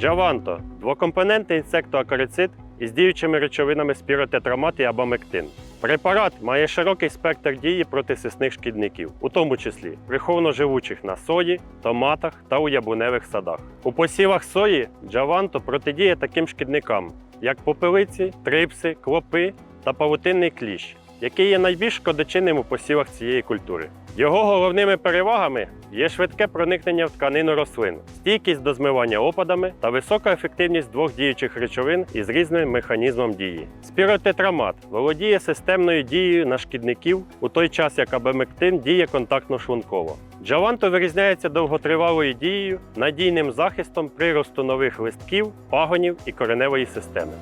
Джаванто двокомпонентний інсектоакарицид із діючими речовинами спіротетрамат і абамектин. Препарат має широкий спектр дії проти сисних шкідників, у тому числі приховано живучих на сої, томатах та у яблуневих садах. У посівах сої Джаванто протидіє таким шкідникам, як попелиці, трипси, клопи та павутинний кліщ, який є найбільш шкодочинним у посівах цієї культури. Його головними перевагами є швидке проникнення в тканину рослин, стійкість до змивання опадами та висока ефективність двох діючих речовин із різним механізмом дії. Спіротетрамат володіє системною дією на шкідників у той час, як абемектин діє контактно-шлунково. Джаванто вирізняється довготривалою дією, надійним захистом приросту нових листків, пагонів і кореневої системи.